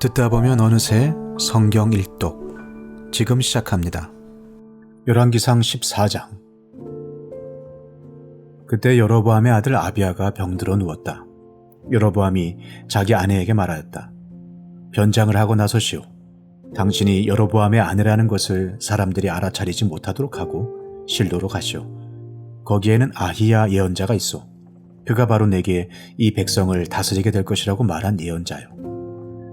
듣다 보면 어느새 성경 일독 지금 시작합니다. 열왕기상 14장 그때 여로보암의 아들 아비아가 병들어 누웠다. 여로보암이 자기 아내에게 말하였다. 변장을 하고 나서시오. 당신이 여로보암의 아내라는 것을 사람들이 알아차리지 못하도록 하고 실로로 가시오. 거기에는 아히야 예언자가 있어. 그가 바로 내게 이 백성을 다스리게 될 것이라고 말한 예언자요.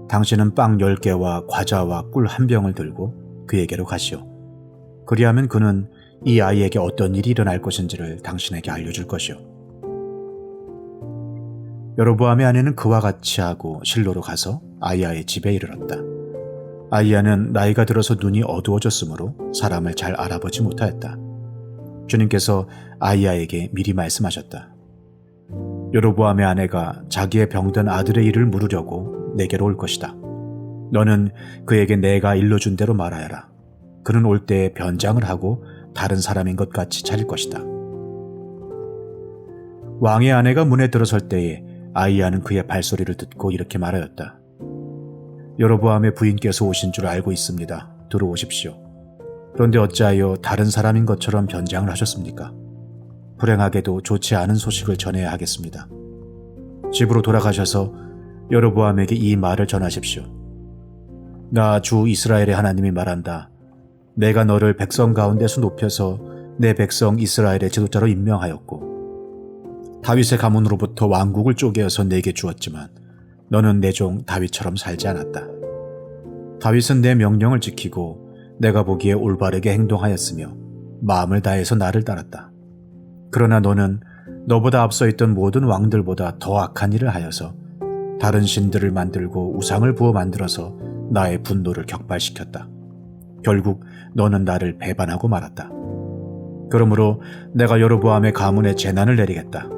당신은 빵 10개와 과자와 꿀 한 병을 들고 그에게로 가시오. 그리하면 그는 이 아이에게 어떤 일이 일어날 것인지를 당신에게 알려줄 것이오. 여로보암의 아내는 그와 같이 하고 실로로 가서 아이야의 집에 이르렀다. 아이야는 나이가 들어서 눈이 어두워졌으므로 사람을 잘 알아보지 못하였다. 주님께서 아이야에게 미리 말씀하셨다. 여로보암의 아내가 자기의 병든 아들의 일을 물으려고 내게로 올 것이다. 너는 그에게 내가 일러준 대로 말하여라. 그는 올 때에 변장을 하고 다른 사람인 것 같이 차릴 것이다. 왕의 아내가 문에 들어설 때에 아이야는 그의 발소리를 듣고 이렇게 말하였다. 여로보암의 부인께서 오신 줄 알고 있습니다. 들어오십시오. 그런데 어찌하여 다른 사람인 것처럼 변장을 하셨습니까? 불행하게도 좋지 않은 소식을 전해야 하겠습니다. 집으로 돌아가셔서 여로보암에게 이 말을 전하십시오. 나 주 이스라엘의 하나님이 말한다. 내가 너를 백성 가운데서 높여서 내 백성 이스라엘의 지도자로 임명하였고 다윗의 가문으로부터 왕국을 쪼개어서 내게 주었지만 너는 내 종 다윗처럼 살지 않았다. 다윗은 내 명령을 지키고 내가 보기에 올바르게 행동하였으며 마음을 다해서 나를 따랐다. 그러나 너는 너보다 앞서 있던 모든 왕들보다 더 악한 일을 하여서 다른 신들을 만들고 우상을 부어 만들어서 나의 분노를 격발시켰다. 결국 너는 나를 배반하고 말았다. 그러므로 내가 여로보암의 가문에 재난을 내리겠다.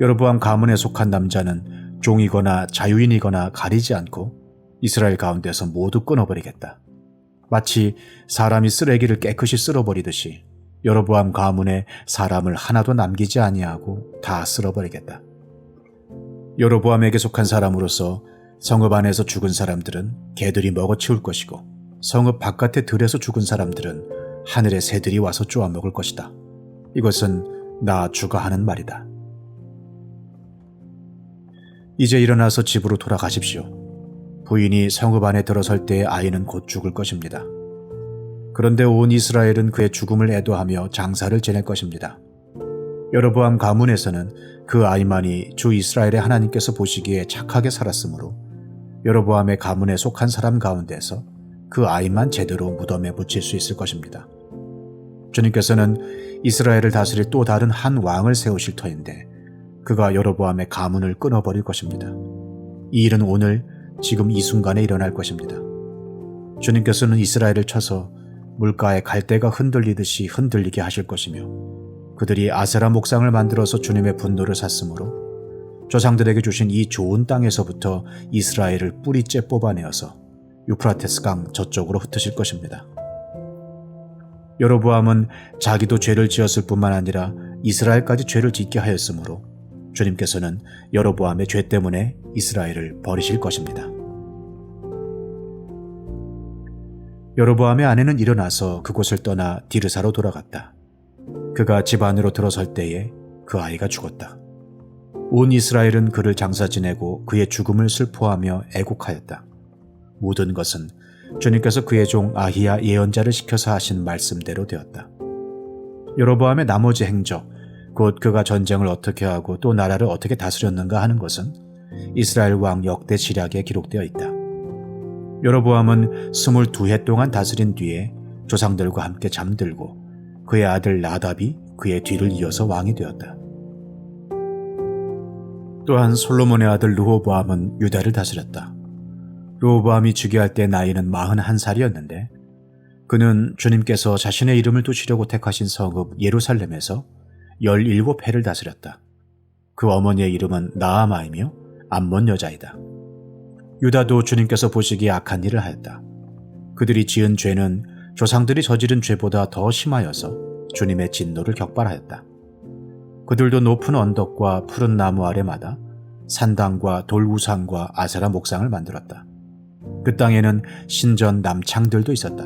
여로보암 가문에 속한 남자는 종이거나 자유인이거나 가리지 않고 이스라엘 가운데서 모두 끊어버리겠다. 마치 사람이 쓰레기를 깨끗이 쓸어버리듯이 여로보암 가문에 사람을 하나도 남기지 아니하고 다 쓸어버리겠다. 여로보암에게 속한 사람으로서 성읍 안에서 죽은 사람들은 개들이 먹어치울 것이고 성읍 바깥의 들에서 죽은 사람들은 하늘의 새들이 와서 쪼아먹을 것이다. 이것은 나 주가 하는 말이다. 이제 일어나서 집으로 돌아가십시오. 부인이 성읍 안에 들어설 때의 아이는 곧 죽을 것입니다. 그런데 온 이스라엘은 그의 죽음을 애도하며 장사를 지낼 것입니다. 여로보암 가문에서는 그 아이만이 주 이스라엘의 하나님께서 보시기에 착하게 살았으므로 여로보암의 가문에 속한 사람 가운데서 그 아이만 제대로 무덤에 붙일 수 있을 것입니다. 주님께서는 이스라엘을 다스릴 또 다른 한 왕을 세우실 터인데 그가 여로보암의 가문을 끊어버릴 것입니다. 이 일은 오늘 지금 이 순간에 일어날 것입니다. 주님께서는 이스라엘을 쳐서 물가에 갈대가 흔들리듯이 흔들리게 하실 것이며 그들이 아세라 목상을 만들어서 주님의 분노를 샀으므로 조상들에게 주신 이 좋은 땅에서부터 이스라엘을 뿌리째 뽑아내어서 유프라테스 강 저쪽으로 흩으실 것입니다. 여로보암은 자기도 죄를 지었을 뿐만 아니라 이스라엘까지 죄를 짓게 하였으므로 주님께서는 여로보암의 죄 때문에 이스라엘을 버리실 것입니다. 여로보암의 아내는 일어나서 그곳을 떠나 디르사로 돌아갔다. 그가 집 안으로 들어설 때에 그 아이가 죽었다. 온 이스라엘은 그를 장사 지내고 그의 죽음을 슬퍼하며 애곡하였다. 모든 것은 주님께서 그의 종 아히야 예언자를 시켜서 하신 말씀대로 되었다. 여로보암의 나머지 행적, 곧 그가 전쟁을 어떻게 하고 또 나라를 어떻게 다스렸는가 하는 것은 이스라엘 왕 역대 지략에 기록되어 있다. 여로보암은 22해 동안 다스린 뒤에 조상들과 함께 잠들고 그의 아들 나답이 그의 뒤를 이어서 왕이 되었다. 또한 솔로몬의 아들 르호보암은 유다를 다스렸다. 르호보암이 즉위할 때 나이는 41살이었는데 그는 주님께서 자신의 이름을 두시려고 택하신 성읍 예루살렘에서 17해를 다스렸다. 그 어머니의 이름은 나아마이며 암몬 여자이다. 유다도 주님께서 보시기에 악한 일을 하였다. 그들이 지은 죄는 조상들이 저지른 죄보다 더 심하여서 주님의 진노를 격발하였다. 그들도 높은 언덕과 푸른 나무 아래마다 산당과 돌우상과 아세라 목상을 만들었다. 그 땅에는 신전 남창들도 있었다.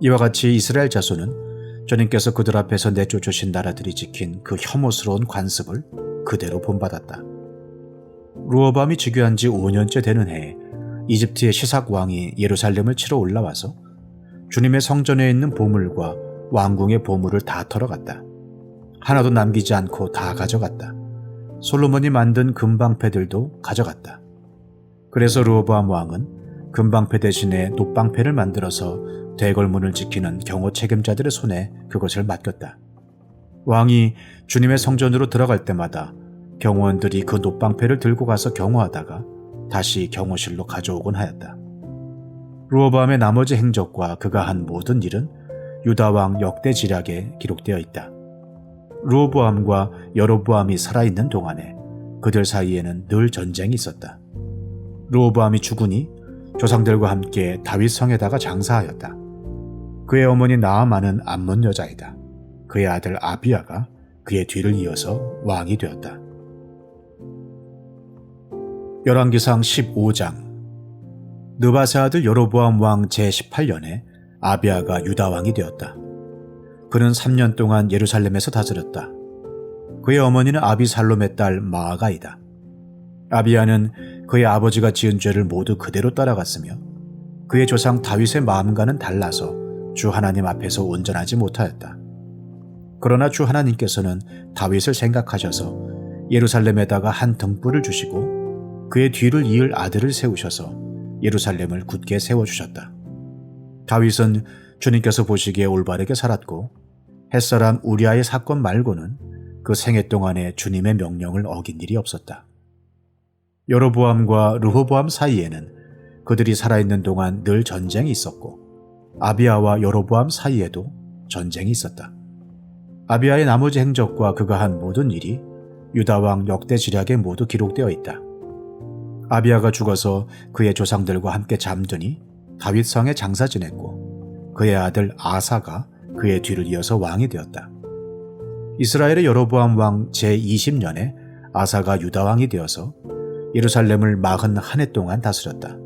이와 같이 이스라엘 자손은 주님께서 그들 앞에서 내쫓으신 나라들이 지킨 그 혐오스러운 관습을 그대로 본받았다. 루어밤이 즉위한 지 5년째 되는 해에 이집트의 시삭 왕이 예루살렘을 치러 올라와서 주님의 성전에 있는 보물과 왕궁의 보물을 다 털어갔다. 하나도 남기지 않고 다 가져갔다. 솔로몬이 만든 금방패들도 가져갔다. 그래서 루어밤 왕은 금방패 대신에 노방패를 만들어서 대궐문을 지키는 경호 책임자들의 손에 그것을 맡겼다. 왕이 주님의 성전으로 들어갈 때마다 경호원들이 그 노방패를 들고 가서 경호하다가 다시 경호실로 가져오곤 하였다. 루어밤의 나머지 행적과 그가 한 모든 일은 유다왕 역대 지략에 기록되어 있다. 루어보암과 여로보암이 살아있는 동안에 그들 사이에는 늘 전쟁이 있었다. 루어보암이 죽으니 조상들과 함께 다윗 성에다가 장사하였다. 그의 어머니 나아만은 암몬 여자이다. 그의 아들 아비아가 그의 뒤를 이어서 왕이 되었다. 열왕기상 15장 느바세 아들 여로보암 왕 제18년에 아비아가 유다 왕이 되었다. 그는 3년 동안 예루살렘에서 다스렸다. 그의 어머니는 아비살롬의 딸 마아가이다. 아비아는 그의 아버지가 지은 죄를 모두 그대로 따라갔으며 그의 조상 다윗의 마음과는 달라서 주 하나님 앞에서 온전하지 못하였다. 그러나 주 하나님께서는 다윗을 생각하셔서 예루살렘에다가 한 등불을 주시고 그의 뒤를 이을 아들을 세우셔서 예루살렘을 굳게 세워주셨다. 다윗은 주님께서 보시기에 올바르게 살았고 햇사람 우리아의 사건 말고는 그 생애 동안에 주님의 명령을 어긴 일이 없었다. 여로보암과 르호보암 사이에는 그들이 살아있는 동안 늘 전쟁이 있었고 아비아와 여로보암 사이에도 전쟁이 있었다. 아비아의 나머지 행적과 그가 한 모든 일이 유다왕 역대 지략에 모두 기록되어 있다. 아비아가 죽어서 그의 조상들과 함께 잠드니 다윗성에 장사 지냈고 그의 아들 아사가 그의 뒤를 이어서 왕이 되었다. 이스라엘의 여로보암 왕 제20년에 아사가 유다 왕이 되어서 예루살렘을 마흔 한 해 동안 다스렸다.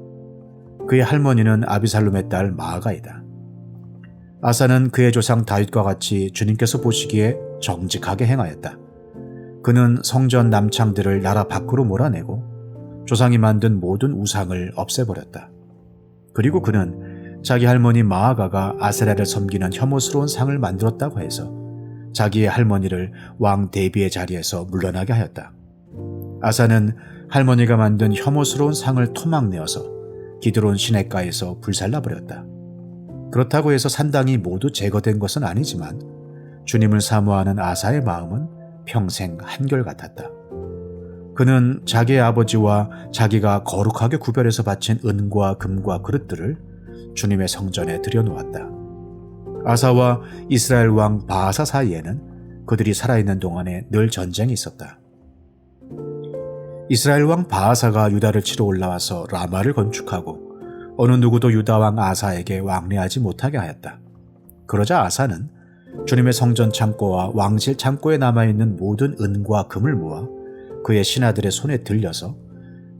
그의 할머니는 아비살롬의 딸 마아가이다. 아사는 그의 조상 다윗과 같이 주님께서 보시기에 정직하게 행하였다. 그는 성전 남창들을 나라 밖으로 몰아내고 조상이 만든 모든 우상을 없애버렸다. 그리고 그는 자기 할머니 마아가가 아세라를 섬기는 혐오스러운 상을 만들었다고 해서 자기의 할머니를 왕 데비의 자리에서 물러나게 하였다. 아사는 할머니가 만든 혐오스러운 상을 토막내어서 기드론 시내가에서 불살라버렸다. 그렇다고 해서 산당이 모두 제거된 것은 아니지만 주님을 사모하는 아사의 마음은 평생 한결같았다. 그는 자기의 아버지와 자기가 거룩하게 구별해서 바친 은과 금과 그릇들을 주님의 성전에 들여놓았다. 아사와 이스라엘 왕 바하사 사이에는 그들이 살아있는 동안에 늘 전쟁이 있었다. 이스라엘 왕 바하사가 유다를 치러 올라와서 라마를 건축하고 어느 누구도 유다 왕 아사에게 왕래하지 못하게 하였다. 그러자 아사는 주님의 성전 창고와 왕실 창고에 남아 있는 모든 은과 금을 모아 그의 신하들의 손에 들려서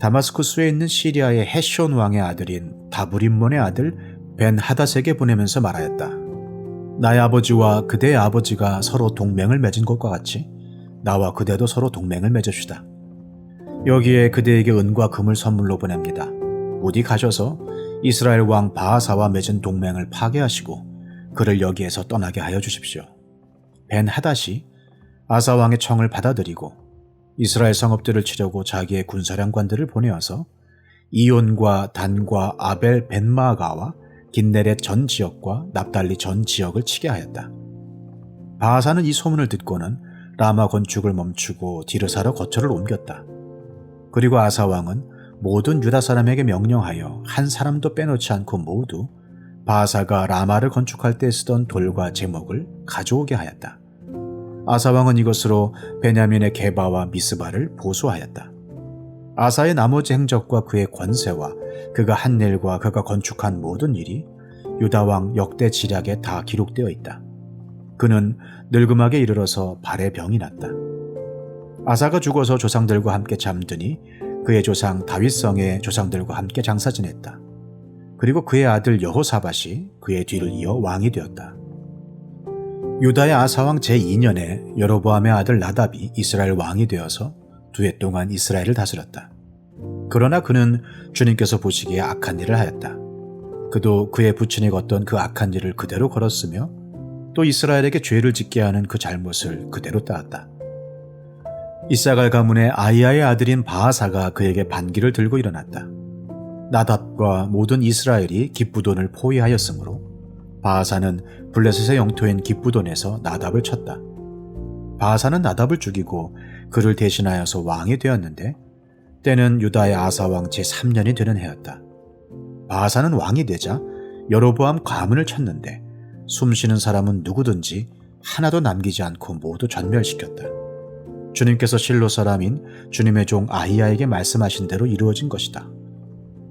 다마스쿠스에 있는 시리아의 헤시온 왕의 아들인 다브림몬의 아들 벤 하다색에 보내면서 말하였다. 나의 아버지와 그대의 아버지가 서로 동맹을 맺은 것과 같이 나와 그대도 서로 동맹을 맺읍시다. 여기에 그대에게 은과 금을 선물로 보냅니다. 어디 가셔서 이스라엘 왕 바하사와 맺은 동맹을 파괴하시고 그를 여기에서 떠나게 하여 주십시오. 벤 하닷이 아사 왕의 청을 받아들이고 이스라엘 성읍들을 치려고 자기의 군사령관들을 보내어서 이온과 단과 아벨 벤마가와 긴네렛 전 지역과 납달리 전 지역을 치게 하였다. 바하사는 이 소문을 듣고는 라마 건축을 멈추고 디르사로 거처를 옮겼다. 그리고 아사 왕은 모든 유다 사람에게 명령하여 한 사람도 빼놓지 않고 모두 바하사가 라마를 건축할 때 쓰던 돌과 제목을 가져오게 하였다. 아사왕은 이것으로 베냐민의 게바와 미스바를 보수하였다. 아사의 나머지 행적과 그의 권세와 그가 한 일과 그가 건축한 모든 일이 유다왕 역대 지략에 다 기록되어 있다. 그는 늙음하게 이르러서 발에 병이 났다. 아사가 죽어서 조상들과 함께 잠드니 그의 조상 다윗성의 조상들과 함께 장사 지냈다. 그리고 그의 아들 여호사밧이 그의 뒤를 이어 왕이 되었다. 유다의 아사왕 제2년에 여로보암의 아들 나답이 이스라엘 왕이 되어서 두 해 동안 이스라엘을 다스렸다. 그러나 그는 주님께서 보시기에 악한 일을 하였다. 그도 그의 부친이 걷던 그 악한 일을 그대로 걸었으며 또 이스라엘에게 죄를 짓게 하는 그 잘못을 그대로 따랐다. 이사갈 가문의 아이야의 아들인 바하사가 그에게 반기를 들고 일어났다. 나답과 모든 이스라엘이 기쁘돈을 포위하였으므로 바하사는 블레셋의 영토인 기쁘돈에서 나답을 쳤다. 바하사는 나답을 죽이고 그를 대신하여서 왕이 되었는데 때는 유다의 아사왕 제3년이 되는 해였다. 바하사는 왕이 되자 여로보암 가문을 쳤는데 숨쉬는 사람은 누구든지 하나도 남기지 않고 모두 전멸시켰다. 주님께서 실로 사람인 주님의 종 아히야에게 말씀하신 대로 이루어진 것이다.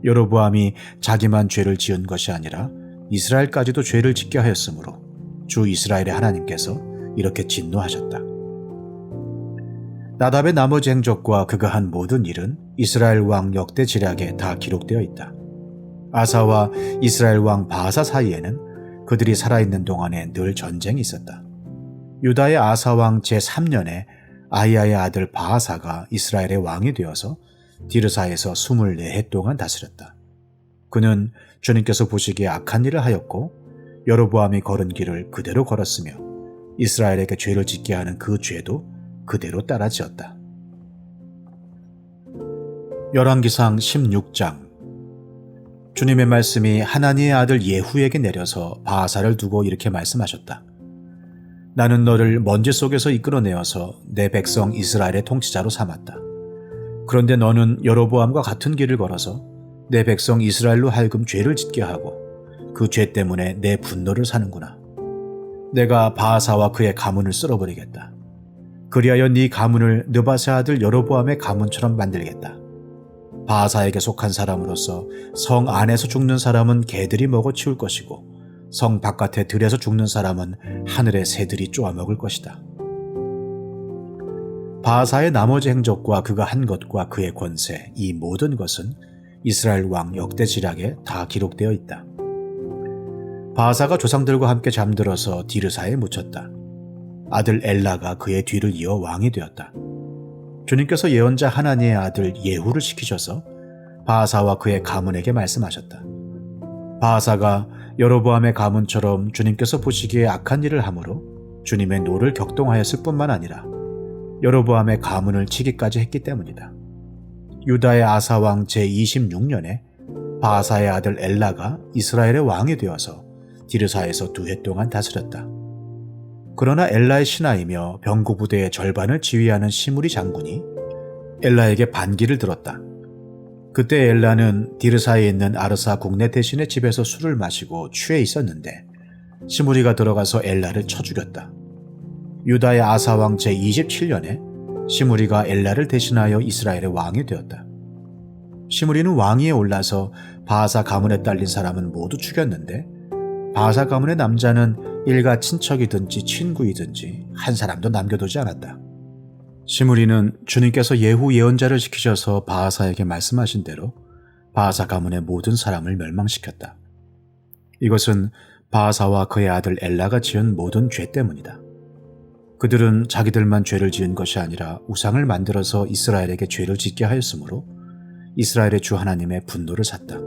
여로보암이 자기만 죄를 지은 것이 아니라 이스라엘까지도 죄를 짓게 하였으므로 주 이스라엘의 하나님께서 이렇게 진노하셨다. 나답의 나머지 행적과 그가 한 모든 일은 이스라엘 왕 역대 지략에 다 기록되어 있다. 아사와 이스라엘 왕 바하사 사이에는 그들이 살아있는 동안에 늘 전쟁이 있었다. 유다의 아사 왕 제3년에 아이야의 아들 바하사가 이스라엘의 왕이 되어서 디르사에서 24해 동안 다스렸다. 그는 주님께서 보시기에 악한 일을 하였고 여로보암이 걸은 길을 그대로 걸었으며 이스라엘에게 죄를 짓게 하는 그 죄도 그대로 따라 지었다. 열왕기상 16장 주님의 말씀이 하나님의 아들 예후에게 내려서 바하사를 두고 이렇게 말씀하셨다. 나는 너를 먼지 속에서 이끌어내어서 내 백성 이스라엘의 통치자로 삼았다. 그런데 너는 여로보암과 같은 길을 걸어서 내 백성 이스라엘로 하여금 죄를 짓게 하고 그 죄 때문에 내 분노를 사는구나. 내가 바하사와 그의 가문을 쓸어버리겠다. 그리하여 네 가문을 느바세 아들 여로보암의 가문처럼 만들겠다. 바하사에게 속한 사람으로서 성 안에서 죽는 사람은 개들이 먹어 치울 것이고 성 바깥에 들에서 죽는 사람은 하늘의 새들이 쪼아먹을 것이다. 바하사의 나머지 행적과 그가 한 것과 그의 권세 이 모든 것은 이스라엘 왕 역대 지략에 다 기록되어 있다. 바하사가 조상들과 함께 잠들어서 디르사에 묻혔다. 아들 엘라가 그의 뒤를 이어 왕이 되었다. 주님께서 예언자 하나님의 아들 예후를 시키셔서 바하사와 그의 가문에게 말씀하셨다. 바하사가 여로보암의 가문처럼 주님께서 보시기에 악한 일을 하므로 주님의 노를 격동하였을 뿐만 아니라 여로보암의 가문을 치기까지 했기 때문이다. 유다의 아사왕 제26년에 바하사의 아들 엘라가 이스라엘의 왕이 되어서 디르사에서 두 해 동안 다스렸다. 그러나 엘라의 신하이며 병구 부대의 절반을 지휘하는 시무리 장군이 엘라에게 반기를 들었다. 그때 엘라는 디르사에 있는 아르사 국내 대신의 집에서 술을 마시고 취해 있었는데 시무리가 들어가서 엘라를 쳐 죽였다. 유다의 아사왕 제27년에 시무리가 엘라를 대신하여 이스라엘의 왕이 되었다. 시무리는 왕위에 올라서 바하사 가문에 딸린 사람은 모두 죽였는데 바하사 가문의 남자는 일가 친척이든지 친구이든지 한 사람도 남겨두지 않았다. 시무리는 주님께서 예후 예언자를 시키셔서 바하사에게 말씀하신 대로 바하사 가문의 모든 사람을 멸망시켰다. 이것은 바하사와 그의 아들 엘라가 지은 모든 죄 때문이다. 그들은 자기들만 죄를 지은 것이 아니라 우상을 만들어서 이스라엘에게 죄를 짓게 하였으므로 이스라엘의 주 하나님의 분노를 샀다.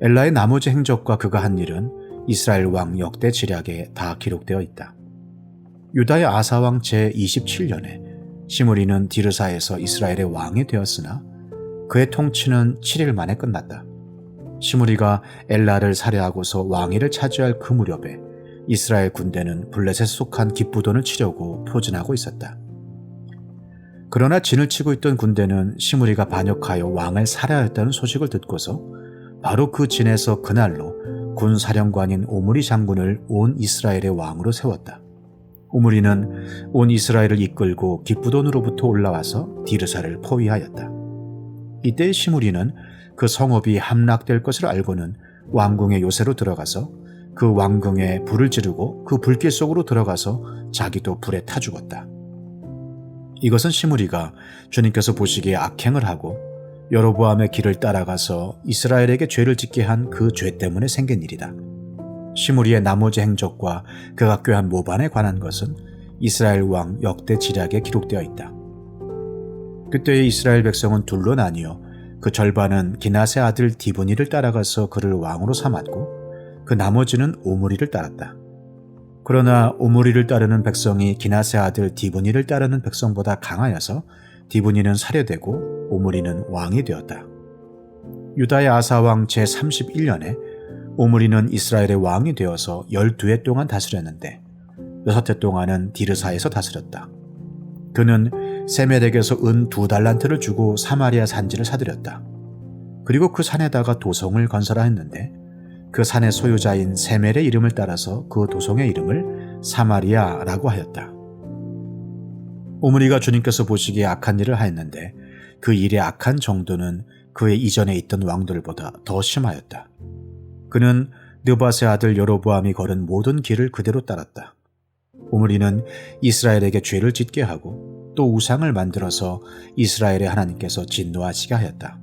엘라의 나머지 행적과 그가 한 일은 이스라엘 왕 역대 지략에 다 기록되어 있다. 유다의 아사왕 제27년에 시므리는 디르사에서 이스라엘의 왕이 되었으나 그의 통치는 7일 만에 끝났다. 시므리가 엘라를 살해하고서 왕위를 차지할 그 무렵에 이스라엘 군대는 블렛에 속한 기쁘돈을 치려고 포진하고 있었다. 그러나 진을 치고 있던 군대는 시므리가 반역하여 왕을 살해하였다는 소식을 듣고서 바로 그 진에서 그날로 군 사령관인 오므리 장군을 온 이스라엘의 왕으로 세웠다. 오므리는 온 이스라엘을 이끌고 기쁘돈으로부터 올라와서 디르사를 포위하였다. 이때 시므리는 그 성읍이 함락될 것을 알고는 왕궁의 요새로 들어가서 그 왕궁에 불을 지르고 그 불길 속으로 들어가서 자기도 불에 타 죽었다. 이것은 시므리가 주님께서 보시기에 악행을 하고 여로보암의 길을 따라가서 이스라엘에게 죄를 짓게 한 그 죄 때문에 생긴 일이다. 시므리의 나머지 행적과 그가 꾀한 모반에 관한 것은 이스라엘 왕 역대 지략에 기록되어 있다. 그때의 이스라엘 백성은 둘로 나뉘어 그 절반은 기나세 아들 디브니를 따라가서 그를 왕으로 삼았고 그 나머지는 오므리를 따랐다. 그러나 오므리를 따르는 백성이 기나세 아들 디브니를 따르는 백성보다 강하여서 디브니는 살해되고 오므리는 왕이 되었다. 유다의 아사왕 제31년에 오므리는 이스라엘의 왕이 되어서 12해 동안 다스렸는데 6해 동안은 디르사에서 다스렸다. 그는 세멜에게서 은 두 달란트를 주고 사마리아 산지를 사들였다. 그리고 그 산에다가 도성을 건설하였는데 그 산의 소유자인 세멜의 이름을 따라서 그 도성의 이름을 사마리아라고 하였다. 오므리가 주님께서 보시기에 악한 일을 하였는데 그 일의 악한 정도는 그의 이전에 있던 왕들보다 더 심하였다. 그는 느바세 아들 여로보암이 걸은 모든 길을 그대로 따랐다. 오므리는 이스라엘에게 죄를 짓게 하고 또 우상을 만들어서 이스라엘의 하나님께서 진노하시게 하였다.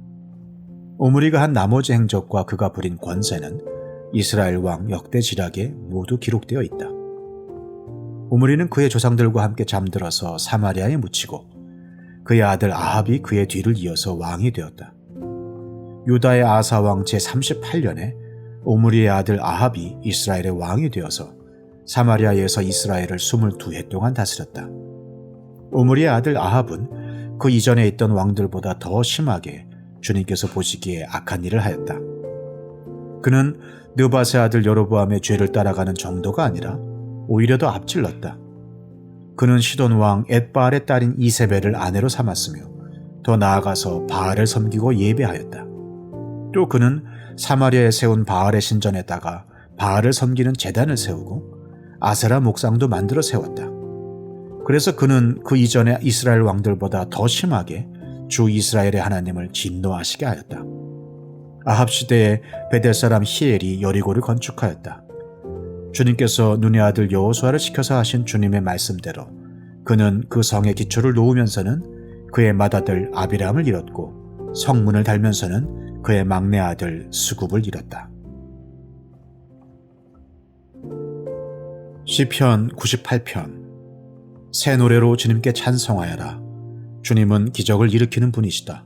오므리가 한 나머지 행적과 그가 부린 권세는 이스라엘 왕 역대 지략에 모두 기록되어 있다. 오므리는 그의 조상들과 함께 잠들어서 사마리아에 묻히고 그의 아들 아합이 그의 뒤를 이어서 왕이 되었다. 유다의 아사 왕 제38년에 오므리의 아들 아합이 이스라엘의 왕이 되어서 사마리아에서 이스라엘을 22해 동안 다스렸다. 오므리의 아들 아합은 그 이전에 있던 왕들보다 더 심하게 주님께서 보시기에 악한 일을 하였다. 그는 느바세 아들 여로보암의 죄를 따라가는 정도가 아니라 오히려 더 앞질렀다. 그는 시돈 왕 엣바알의 딸인 이세벨을 아내로 삼았으며 더 나아가서 바알을 섬기고 예배하였다. 또 그는 사마리아에 세운 바알의 신전에다가 바알을 섬기는 재단을 세우고 아세라 목상도 만들어 세웠다. 그래서 그는 그 이전의 이스라엘 왕들보다 더 심하게 주 이스라엘의 하나님을 진노하시게 하였다. 아합 시대에 베델 사람 히엘이 여리고를 건축하였다. 주님께서 눈의 아들 여호수아를 시켜서 하신 주님의 말씀대로 그는 그 성의 기초를 놓으면서는 그의 맏아들 아비람을 잃었고 성문을 달면서는 그의 막내 아들 수굽을 잃었다. 시편 98편 새 노래로 주님께 찬송하여라. 주님은 기적을 일으키는 분이시다.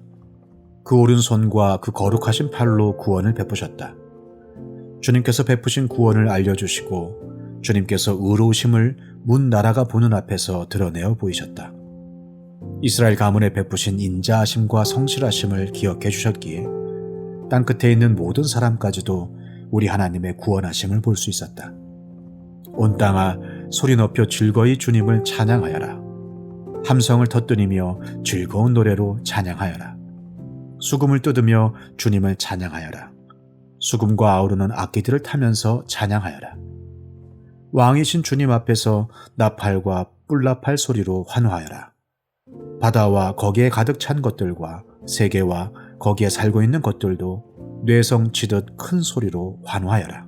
그 오른손과 그 거룩하신 팔로 구원을 베푸셨다. 주님께서 베푸신 구원을 알려주시고 주님께서 의로우심을 문 나라가 보는 앞에서 드러내어 보이셨다. 이스라엘 가문에 베푸신 인자하심과 성실하심을 기억해 주셨기에 땅 끝에 있는 모든 사람까지도 우리 하나님의 구원하심을 볼 수 있었다. 온 땅아 소리 높여 즐거이 주님을 찬양하여라. 함성을 터뜨리며 즐거운 노래로 찬양하여라. 수금을 뜯으며 주님을 찬양하여라. 수금과 아우르는 악기들을 타면서 찬양하여라. 왕이신 주님 앞에서 나팔과 뿔나팔 소리로 환호하여라. 바다와 거기에 가득 찬 것들과 세계와 거기에 살고 있는 것들도 뇌성치듯 큰 소리로 환호하여라.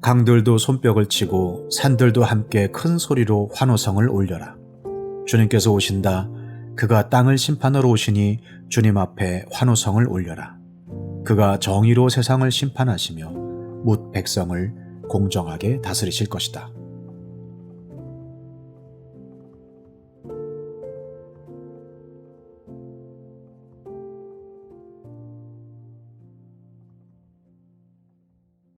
강들도 손뼉을 치고 산들도 함께 큰 소리로 환호성을 올려라. 주님께서 오신다. 그가 땅을 심판하러 오시니 주님 앞에 환호성을 올려라. 그가 정의로 세상을 심판하시며 묻 백성을 공정하게 다스리실 것이다.